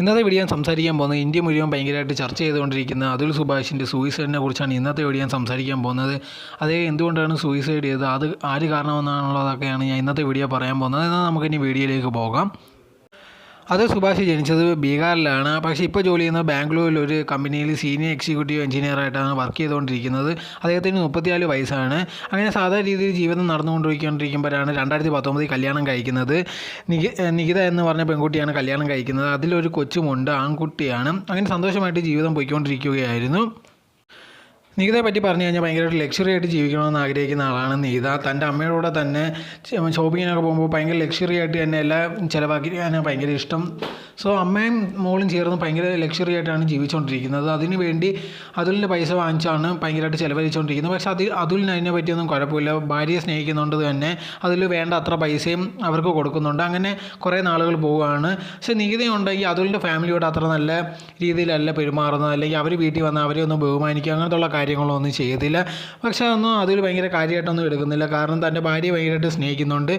ഇന്നത്തെ വീഡിയോ ഞാൻ സംസാരിക്കാൻ പോകുന്നത് ഇന്ത്യ മുഴുവൻ ഭയങ്കരമായിട്ട് ചർച്ച ചെയ്തുകൊണ്ടിരിക്കുന്ന അതുൽ സുഭാഷിന്റെ സൂയിസൈഡിനെ കുറിച്ചാണ് ഇന്നത്തെ വീഡിയോ ഞാൻ സംസാരിക്കാൻ പോകുന്നത്. അതേ എന്തുകൊണ്ടാണ് സൂയിസൈഡ് ചെയ്തത്? അത് ആര് കാരണമെന്നാണുള്ളതൊക്കെയാണ് ഞാൻ ഇന്നത്തെ വീഡിയോ പറയാൻ പോകുന്നത്. എന്നാൽ നമുക്കിനി വീഡിയോയിലേക്ക് പോകാം. അത് സുഭാഷ് ജനിച്ചത് ബീഹാറിലാണ്. പക്ഷേ ഇപ്പോൾ ജോലി ചെയ്യുന്നത് ബാംഗ്ലൂരിൽ ഒരു കമ്പനിയിൽ സീനിയർ എക്സിക്യൂട്ടീവ് എഞ്ചിനീയറായിട്ടാണ് വർക്ക് ചെയ്തുകൊണ്ടിരിക്കുന്നത്. അദ്ദേഹത്തിന് മുപ്പത്തിനാല് വയസ്സാണ്. അങ്ങനെ സാധാരണ രീതിയിൽ ജീവിതം നടന്നുകൊണ്ടിരിക്കൊണ്ടിരിക്കുമ്പോഴാണ് രണ്ടായിരത്തി പത്തൊമ്പതിൽ കല്യാണം കഴിക്കുന്നത്. നികിത എന്ന് പറഞ്ഞ പെൺകുട്ടിയാണ് കല്യാണം കഴിക്കുന്നത്. അതിലൊരു കൊച്ചുമുണ്ട് ആൺകുട്ടിയാണ്. അങ്ങനെ സന്തോഷമായിട്ട് ജീവിതം പോയിക്കൊണ്ടിരിക്കുകയായിരുന്നു. നികിതയെ പറ്റി പറഞ്ഞു കഴിഞ്ഞാൽ ഭയങ്കരമായിട്ട് ലക്ഷറി ആയിട്ട് ജീവിക്കണമെന്ന് ആഗ്രഹിക്കുന്ന ആളാണ് നീത തന്റെ അമ്മയോടെ തന്നെ ഷോപ്പിങ്ങിനൊക്കെ പോകുമ്പോൾ ഭയങ്കര ലക്ഷറി ആയിട്ട് തന്നെ എല്ലാം ചിലവാക്കി ഭയങ്കര ഇഷ്ടം. സോ അമ്മയും മോളും ചേർന്ന് ഭയങ്കര ലക്ഷറി ആയിട്ടാണ് ജീവിച്ചുകൊണ്ടിരിക്കുന്നത് അതിന് വേണ്ടി അതുലിന്റെ പൈസ വാങ്ങിച്ചാണ് ഭയങ്കരമായിട്ട് ചിലവഴിച്ചുകൊണ്ടിരിക്കുന്നത് പക്ഷേ അത് അതുലിന് അതിനെ പറ്റിയൊന്നും കുഴപ്പമില്ല. ഭാര്യയെ സ്നേഹിക്കുന്നതുകൊണ്ട് തന്നെ അതിൽ വേണ്ട അത്ര പൈസയും അവർക്ക് കൊടുക്കുന്നുണ്ട്. അങ്ങനെ കുറേ നാളുകൾ പോവുകയാണ്. പക്ഷേ നികിതയുണ്ടെങ്കിൽ അതുലിന്റെ ഫാമിലിയോട് അത്ര നല്ല രീതിയിലല്ല പെരുമാറുന്നത്. അല്ലെങ്കിൽ അവർ വീട്ടിൽ വന്ന് അവരെ ഒന്ന് ബഹുമാനിക്കുക. അങ്ങനത്തുള്ള കാര്യങ്ങളൊന്നും ചെയ്തില്ല പക്ഷേ അതൊന്നും അതിൽ ഭയങ്കര കാര്യമായിട്ടൊന്നും എടുക്കുന്നില്ല. കാരണം തന്റെ ഭാര്യയെ ഭയങ്കരമായിട്ട് സ്നേഹിക്കുന്നുണ്ട്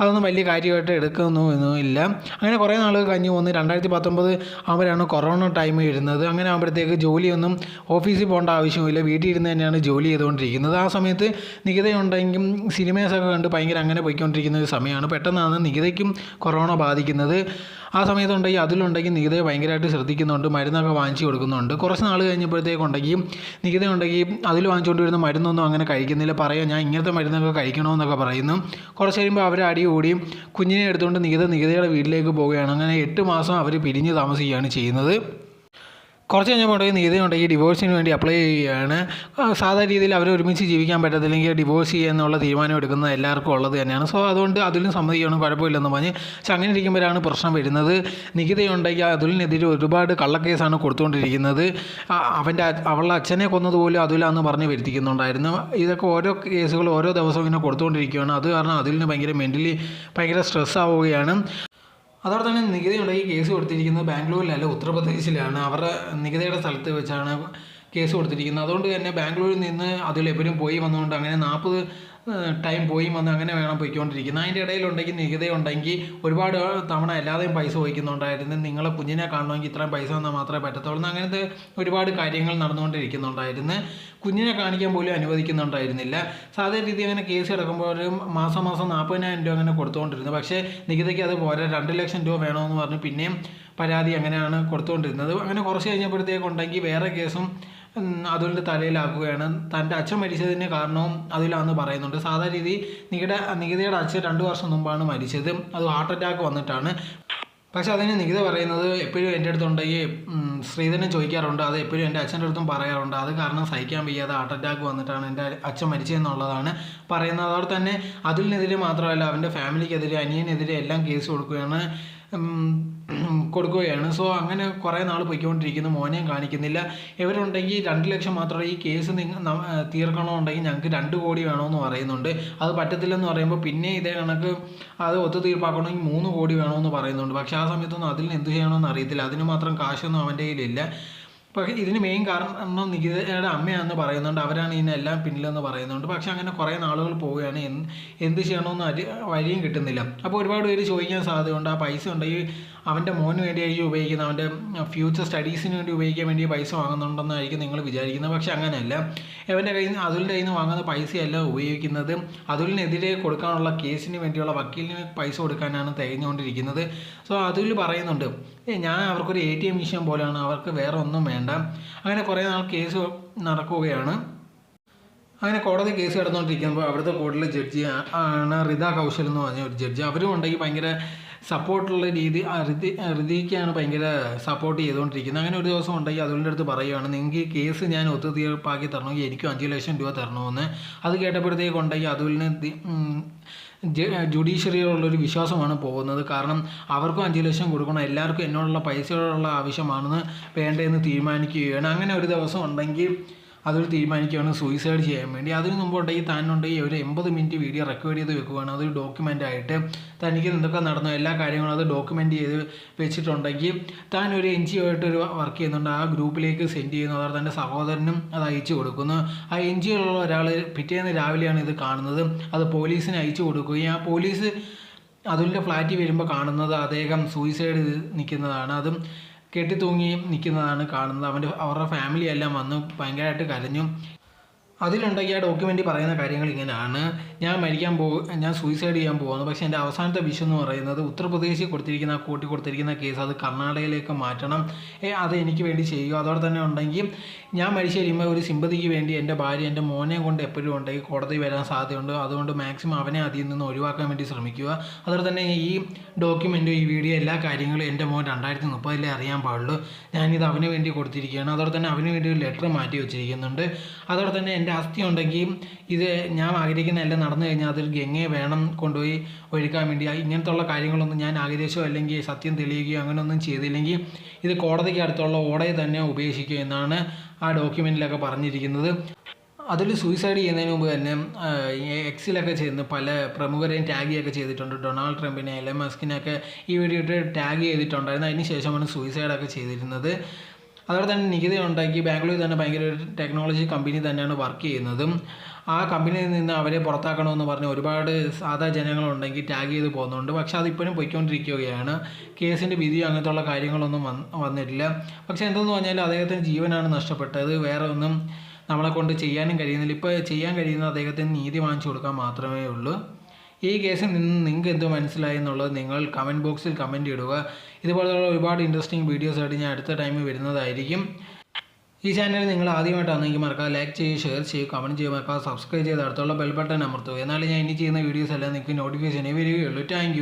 അതൊന്നും വലിയ കാര്യമായിട്ട് എടുക്കുന്നു ഇല്ല അങ്ങനെ കുറേ നാൾ കഴിഞ്ഞ് വന്ന് രണ്ടായിരത്തി പത്തൊമ്പത് ആകുമ്പോഴാണ് കൊറോണ ടൈം വരുന്നത് അങ്ങനെ ആകുമ്പോഴത്തേക്ക് ജോലിയൊന്നും ഓഫീസിൽ പോകേണ്ട ആവശ്യമില്ല വീട്ടിൽ ഇരുന്ന് തന്നെയാണ് ജോലി ചെയ്തുകൊണ്ടിരിക്കുന്നത്. ആ സമയത്ത് നികിതയുണ്ടെങ്കിലും സിനിമേസൊക്കെ കണ്ട് ഭയങ്കര അങ്ങനെ പോയിക്കൊണ്ടിരിക്കുന്ന ഒരു സമയമാണ്. പെട്ടെന്നാണ് നികിതയ്ക്കും കൊറോണ ബാധിക്കുന്നത്. ആ സമയത്തുണ്ടെങ്കിൽ അതിലുണ്ടെങ്കിൽ നികിതയെ ഭയങ്കരമായിട്ട് ശ്രദ്ധിക്കുന്നുണ്ട് മരുന്നൊക്കെ വാങ്ങിച്ചു കൊടുക്കുന്നുണ്ട്. കുറച്ച് നാൾ കഴിഞ്ഞപ്പോഴത്തേക്കുണ്ടെങ്കിൽ നികിത ഉണ്ടെങ്കിൽ അതിൽ വാങ്ങിച്ചുകൊണ്ട് വരുന്ന മരുന്നൊന്നും അങ്ങനെ കഴിക്കുന്നില്ല. പറയാം ഞാൻ ഇങ്ങനത്തെ മരുന്നൊക്കെ കഴിക്കണമെന്നൊക്കെ പറയുന്നു. കുറച്ച് കഴിയുമ്പോൾ അവർ അടി കൂടി കുഞ്ഞിനെ എടുത്തുകൊണ്ട് നികിത നികിതയുടെ വീട്ടിലേക്ക് പോവുകയാണ്. അങ്ങനെ എട്ട് മാസം അവർ പിരിഞ്ഞ് താമസിക്കുകയാണ് ചെയ്യുന്നത്. കുറച്ച് കഴിഞ്ഞപ്പോൾ നീതിയുണ്ടെങ്കിൽ ഡിവോഴ്സിന് വേണ്ടി അപ്ലൈ ചെയ്യുകയാണ്. സാധാരണ രീതിയിൽ അവർ ഒരുമിച്ച് ജീവിക്കാൻ പറ്റത്തില്ലെങ്കിൽ ഡിവോഴ്സ് ചെയ്യുക എന്നുള്ള തീരുമാനം എടുക്കുന്നത് എല്ലാവർക്കും ഉള്ളത് തന്നെയാണ്. സോ അതുകൊണ്ട് അതിലും സമ്മതിക്കണം കുഴപ്പമില്ലെന്ന് പറഞ്ഞ്. പക്ഷെ അങ്ങനെ ഇരിക്കുമ്പോഴാണ് പ്രശ്നം വരുന്നത്. നികിതയുണ്ടെങ്കിൽ അതിലിനെതിരെ ഒരുപാട് കള്ളക്കേസാണ് കൊടുത്തുകൊണ്ടിരിക്കുന്നത്. അവന്റെ അവളുടെ അച്ഛനെ കൊന്നതുപോലും അതുലാന്ന് പറഞ്ഞ് വരുത്തിക്കുന്നുണ്ടായിരുന്നു. ഇതൊക്കെ ഓരോ കേസുകൾ ഓരോ ദിവസവും ഇങ്ങനെ കൊടുത്തുകൊണ്ടിരിക്കുകയാണ്. അത് കാരണം അതിലിന് ഭയങ്കര മെന്റലി ഭയങ്കര സ്ട്രെസ് ആവുകയാണ്. അതോടെ തന്നെ നികിതയുണ്ടെങ്കിൽ കേസ് കൊടുത്തിരിക്കുന്നത് ബാംഗ്ലൂരിലല്ല ഉത്തർപ്രദേശിലാണ്. അവരുടെ നികിതയുടെ സ്ഥലത്ത് വെച്ചാണ് കേസ് കൊടുത്തിരിക്കുന്നത്. അതുകൊണ്ട് തന്നെ ബാംഗ്ലൂരിൽ നിന്ന് അതിൽ എവരും പോയി വന്നുകൊണ്ട് അങ്ങനെ നാൽപ്പത് ടൈം പോയി വന്ന് അങ്ങനെ വേണം പോയിക്കൊണ്ടിരിക്കുന്നത്. അതിന്റെ ഇടയിലുണ്ടെങ്കിൽ നികുതിയുണ്ടെങ്കിൽ ഒരുപാട് തവണ എല്ലാതെയും പൈസ പോയിക്കുന്നുണ്ടായിരുന്നു നിങ്ങളെ കുഞ്ഞിനെ കാണണമെങ്കിൽ ഇത്രയും പൈസ വന്നാൽ മാത്രമേ പറ്റത്തുള്ളൂ അങ്ങനത്തെ ഒരുപാട് കാര്യങ്ങൾ നടന്നുകൊണ്ടിരിക്കുന്നുണ്ടായിരുന്നു. കുഞ്ഞിനെ കാണിക്കാൻ പോലും അനുവദിക്കുന്നുണ്ടായിരുന്നില്ല. സാധാരണ രീതി അങ്ങനെ കേസ് കിടക്കുമ്പോൾ ഒരു മാസം മാസം നാൽപ്പതിനായിരം രൂപ അങ്ങനെ കൊടുത്തുകൊണ്ടിരുന്നു. പക്ഷേ നികുതിക്ക് അത് പോരാ രണ്ട് ലക്ഷം രൂപ വേണമെന്ന് പറഞ്ഞ് പിന്നെയും പരാതി അങ്ങനെയാണ് കൊടുത്തുകൊണ്ടിരുന്നത്. അങ്ങനെ കുറച്ച് കഴിഞ്ഞപ്പോഴത്തേക്കുണ്ടെങ്കിൽ വേറെ കേസും അതുലിന്റെ തലയിലാക്കുകയാണ്. തന്റെ അച്ഛൻ മരിച്ചതിന് കാരണവും അതിലാണെന്ന് പറയുന്നുണ്ട്. സാധാരണ രീതി നികിത നികിതയുടെ അച്ഛൻ രണ്ട് വർഷം മുമ്പാണ് മരിച്ചത്. അത് ഹാർട്ട് അറ്റാക്ക് വന്നിട്ടാണ്. പക്ഷെ അതിന് നികിത പറയുന്നത് എപ്പോഴും എന്റെ അടുത്തുണ്ടെങ്കിൽ ഈ ശ്രീധരൻ ചോദിക്കാറുണ്ട്. അത് എപ്പോഴും എന്റെ അച്ഛന്റെ അടുത്തും പറയാറുണ്ട്. അത് കാരണം സഹിക്കാൻ വയ്യാതെ ഹാർട്ട് അറ്റാക്ക് വന്നിട്ടാണ് എന്റെ അച്ഛൻ മരിച്ചതെന്നുള്ളതാണ് പറയുന്നത്. അതോടെ തന്നെ അതിലിനെതിരെ മാത്രമല്ല അവന്റെ ഫാമിലിക്കെതിരെ അനിയനെതിരെ എല്ലാം കേസ് കൊടുക്കുകയാണ്. കൊടുക്കുകയാണ്. സോ അങ്ങനെ കുറേ നാൾ പോയിക്കൊണ്ടിരിക്കുന്നു. മോനെയും കാണിക്കുന്നില്ല. ഇവരുണ്ടെങ്കിൽ രണ്ട് ലക്ഷം മാത്രമേ ഈ കേസ് തീർക്കണമെന്നുണ്ടെങ്കിൽ ഞങ്ങൾക്ക് രണ്ട് കോടി വേണമെന്ന് പറയുന്നുണ്ട്. അത് പറ്റത്തില്ലെന്ന് പറയുമ്പോൾ പിന്നെ ഇതേ കണക്ക് അത് ഒത്തുതീർപ്പാക്കണമെങ്കിൽ മൂന്ന് കോടി വേണമെന്ന് പറയുന്നുണ്ട്. പക്ഷേ ആ സമയത്തൊന്നും അതിൽ എന്ത് ചെയ്യണമെന്ന് അറിയത്തില്ല. അതിന് മാത്രം കാശൊന്നും അവന്റെ കയ്യിലില്ല. പക്ഷേ ഇതിന് മെയിൻ കാരണം നികിതയുടെ അമ്മയാണെന്ന് പറയുന്നുണ്ട്. അവരാണ് ഇതിനെല്ലാം പിന്നിലെന്ന് പറയുന്നുണ്ട്. പക്ഷെ അങ്ങനെ കുറേ നാളുകൾ പോവുകയാണ്. എന്ത് ചെയ്യണമെന്ന് വഴിയും കിട്ടുന്നില്ല. അപ്പോൾ ഒരുപാട് പേര് ചോദിക്കാൻ സാധ്യതയുണ്ട്. ആ പൈസ ഉണ്ടെങ്കിൽ അവന്റെ മോന് വേണ്ടിയായിരിക്കും ഉപയോഗിക്കുന്നത്. അവന്റെ ഫ്യൂച്ചർ സ്റ്റഡീസിന് വേണ്ടി ഉപയോഗിക്കാൻ വേണ്ടി പൈസ വാങ്ങുന്നുണ്ടെന്നായിരിക്കും നിങ്ങൾ വിചാരിക്കുന്നത്. പക്ഷേ അങ്ങനെയല്ല. അവന്റെ കയ്യിൽ നിന്ന് അതുലിന്റെ കയ്യിൽ നിന്ന് വാങ്ങുന്ന പൈസയല്ല ഉപയോഗിക്കുന്നത്. അതുലിനെതിരെ കൊടുക്കാനുള്ള കേസിന് വേണ്ടിയുള്ള വക്കീലിന് പൈസ കൊടുക്കാനാണ് തികഞ്ഞുകൊണ്ടിരിക്കുന്നത് സോ അതുൽ പറയുന്നുണ്ട് ഞാൻ അവർക്കൊരു എ ടി എം മിഷൻ പോലെയാണ്. അവർക്ക് വേറെ ഒന്നും വേണ്ട. അങ്ങനെ കുറേ നാൾ കേസ് നടക്കുകയാണ്. അങ്ങനെ കോടതി കേസ് കിടന്നുകൊണ്ടിരിക്കുമ്പോൾ അവിടുത്തെ കോടതിയിലെ ജഡ്ജി ആണ് റിത കൗശൽ എന്ന് പറഞ്ഞ ഒരു ജഡ്ജി. അവരും ഉണ്ടെങ്കിൽ ഭയങ്കര സപ്പോർട്ടുള്ള രീതി റിതിക്കാണ് ഭയങ്കര സപ്പോർട്ട് ചെയ്തുകൊണ്ടിരിക്കുന്നത്. അങ്ങനെ ഒരു ദിവസം ഉണ്ടെങ്കിൽ അതുകൊണ്ട് അടുത്ത് പറയുകയാണ് നിങ്ങൾക്ക് ഈ കേസ് ഞാൻ ഒത്തുതീർപ്പാക്കി തരണമെങ്കിൽ എനിക്കും അഞ്ച് ലക്ഷം രൂപ തരണമെന്ന്. അത് കേട്ടപ്പോഴത്തേക്ക് ഉണ്ടെങ്കിൽ അതുലിന് ജുഡീഷ്യറിയോടുള്ളൊരു വിശ്വാസമാണ് പോകുന്നത്. കാരണം അവർക്കും അഞ്ച് ലക്ഷം കൊടുക്കണം എല്ലാവർക്കും എന്നോടുള്ള പൈസയോടുള്ള ആവശ്യമാണെന്ന് വേണ്ടതെന്ന് തീരുമാനിക്കുകയാണ്. അങ്ങനെ ഒരു ദിവസം ഉണ്ടെങ്കിൽ അതൊരു തീരുമാനിക്കുകയാണ് സൂയിസൈഡ് ചെയ്യാൻ വേണ്ടി. അതിന് മുമ്പ് ഉണ്ടെങ്കിൽ താനുണ്ടെങ്കിൽ ഒരു എൺപത് മിനിറ്റ് വീഡിയോ റെക്കോർഡ് ചെയ്ത് വെക്കുകയാണ് അതൊരു ഡോക്യുമെന്റ് ആയിട്ട് തനിക്ക് എന്തൊക്കെ നടന്നോ എല്ലാ കാര്യങ്ങളും അത് ഡോക്യുമെന്റ് ചെയ്ത് വെച്ചിട്ടുണ്ടെങ്കിൽ താൻ ഒരു എൻ ജി ഒ ആയിട്ടൊരു വർക്ക് ചെയ്യുന്നുണ്ട്. ആ ഗ്രൂപ്പിലേക്ക് സെൻഡ് ചെയ്യുന്നു. അതോടെ തന്റെ സഹോദരനും അത് അയച്ചു കൊടുക്കുന്നു. ആ എൻ ജി ഒയിലുള്ള ഒരാൾ പിറ്റേന്ന് രാവിലെയാണ് ഇത് കാണുന്നത്. അത് പോലീസിന് അയച്ചു കൊടുക്കുകയും ആ പോലീസ് അതുലിന്റെ ഫ്ലാറ്റിൽ വരുമ്പോൾ കാണുന്നത് അദ്ദേഹം സൂയിസൈഡ് നിൽക്കുന്നതാണ്. അതും കെട്ടിത്തൂങ്ങി നിൽക്കുന്നതാണ് കാണുന്നത്. അവന്റെ അവരുടെ ഫാമിലി എല്ലാം വന്ന് ഭയങ്കരമായിട്ട് കരഞ്ഞു അതിലുണ്ടെങ്കിൽ ആ ഡോക്യുമെന്റ് പറയുന്ന കാര്യങ്ങൾ ഇങ്ങനെയാണ്. ഞാൻ മരിക്കാൻ പോ ഞാൻ സൂയിസൈഡ് ചെയ്യാൻ പോകുന്നു. പക്ഷേ എന്റെ അവസാനത്തെ വിഷ് എന്ന് പറയുന്നത് ഉത്തർപ്രദേശിൽ കൊടുത്തിരിക്കുന്ന കൂട്ടി കൊടുത്തിരിക്കുന്ന കേസ് അത് കർണാടകയിലേക്ക് മാറ്റണം. അത് എനിക്ക് വേണ്ടി ചെയ്യുക. അതോടെ തന്നെ ഉണ്ടെങ്കിൽ ഞാൻ മരിച്ചു കഴിയുമ്പോൾ ഒരു സിമ്പതിക്ക് വേണ്ടി എന്റെ ഭാര്യ എന്റെ മോനെ കൊണ്ട് എപ്പോഴും ഉണ്ടെങ്കിൽ കോടതി വരാൻ സാധ്യതയുണ്ട്. അതുകൊണ്ട് മാക്സിമം അവനെ അതിൽ നിന്ന് ഒഴിവാക്കാൻ വേണ്ടി ശ്രമിക്കുക. അതോടെ തന്നെ ഈ ഡോക്യുമെന്റ് ഈ വീഡിയോ എല്ലാ കാര്യങ്ങളും എന്റെ മോൻ രണ്ടായിരത്തി മുപ്പതിലേ അറിയാൻ പാടുള്ളൂ. ഞാനിത് അവന് വേണ്ടി കൊടുത്തിരിക്കുകയാണ്. അതോടെ തന്നെ അവന് വേണ്ടി ഒരു ലെറ്റർ മാറ്റി വെച്ചിരിക്കുന്നുണ്ട്. അതോടെ തന്നെ എന്റെ അസ്ഥി ഉണ്ടെങ്കിൽ ഇത് ഞാൻ ആഗ്രഹിക്കുന്ന എല്ലാം നടന്നു കഴിഞ്ഞാൽ അതിൽ ഗംഗയെ വേണം കൊണ്ടുപോയി ഒഴുക്കാൻ വേണ്ടി. ഇങ്ങനത്തെ ഉള്ള കാര്യങ്ങളൊന്നും ഞാൻ ആഗ്രഹിച്ചോ അല്ലെങ്കിൽ സത്യം തെളിയിക്കുകയോ അങ്ങനെയൊന്നും ചെയ്തില്ലെങ്കിൽ ഇത് കോടതിക്ക് അടുത്തുള്ള ഓടയെ തന്നെ ഉപേക്ഷിക്കുക എന്നാണ് ആ ഡോക്യുമെന്റിലൊക്കെ പറഞ്ഞിരിക്കുന്നത്. അതിൽ സൂയിസൈഡ് ചെയ്യുന്നതിന് മുമ്പ് തന്നെ എക്സിലൊക്കെ ചെയ്യുന്ന പല പ്രമുഖരെയും ടാഗ് ഒക്കെ ചെയ്തിട്ടുണ്ട്. ഡൊണാൾഡ് ട്രംപിനെ എലൻ മസ്കിനെയൊക്കെ ഈ വീഡിയോ ടാഗ് ചെയ്തിട്ടുണ്ടായിരുന്നു. അതിന് ശേഷമാണ് സൂയിസൈഡൊക്കെ ചെയ്തിരുന്നത്. അതോടെ തന്നെ നികുതി ഉണ്ടാക്കി ബാംഗ്ലൂരിൽ തന്നെ ഭയങ്കര ഒരു ടെക്നോളജി കമ്പനി തന്നെയാണ് വർക്ക് ചെയ്യുന്നതും. ആ കമ്പനിയിൽ നിന്ന് അവരെ പുറത്താക്കണമെന്ന് പറഞ്ഞ് ഒരുപാട് സാധാ ജനങ്ങളുണ്ടെങ്കിൽ ടാഗ് ചെയ്ത് പോകുന്നുണ്ട്. പക്ഷേ അതിപ്പോഴും പൊയ്ക്കൊണ്ടിരിക്കുകയാണ്. കേസിന്റെ വിധിയോ അങ്ങനത്തുള്ള കാര്യങ്ങളൊന്നും വന്ന് വന്നിട്ടില്ല. പക്ഷെ എന്തെന്ന് പറഞ്ഞാൽ അദ്ദേഹത്തിന് ജീവനാണ് നഷ്ടപ്പെട്ടത്. വേറെ ഒന്നും നമ്മളെ കൊണ്ട് ചെയ്യാനും കഴിയുന്നില്ല. ഇപ്പോൾ ചെയ്യാൻ കഴിയുന്ന അദ്ദേഹത്തിന് നീതി വാങ്ങിച്ചു കൊടുക്കാൻ മാത്രമേ ഉള്ളൂ. ഈ കേസിൽ നിന്ന് നിങ്ങൾക്ക് എന്ത് മനസ്സിലായി എന്നുള്ളത് നിങ്ങൾ കമന്റ് ബോക്സിൽ കമന്റ് ഇടുക. ഇതുപോലെയുള്ള ഒരുപാട് ഇൻട്രസ്റ്റിംഗ് വീഡിയോസായിട്ട് ഞാൻ അടുത്ത ടൈമിൽ വരുന്നതായിരിക്കും. ഈ ചാനൽ നിങ്ങൾ ആദ്യമായിട്ടാണെങ്കിൽ മറക്കാതെ ലൈക്ക് ചെയ്യുക ഷെയർ ചെയ്യുക കമന്റ് ചെയ്യുക മറക്കാതെ സബ്സ്ക്രൈബ് ചെയ്ത് അടുത്തുള്ള ബെൽ ബട്ടൺ അമർത്തുക. എന്നാലും ഞാൻ ഇനി ചെയ്യുന്ന വീഡിയോസ് എല്ലാം നിങ്ങൾക്ക് നോട്ടിഫിക്കേഷനേ വരികയുള്ളൂ. താങ്ക്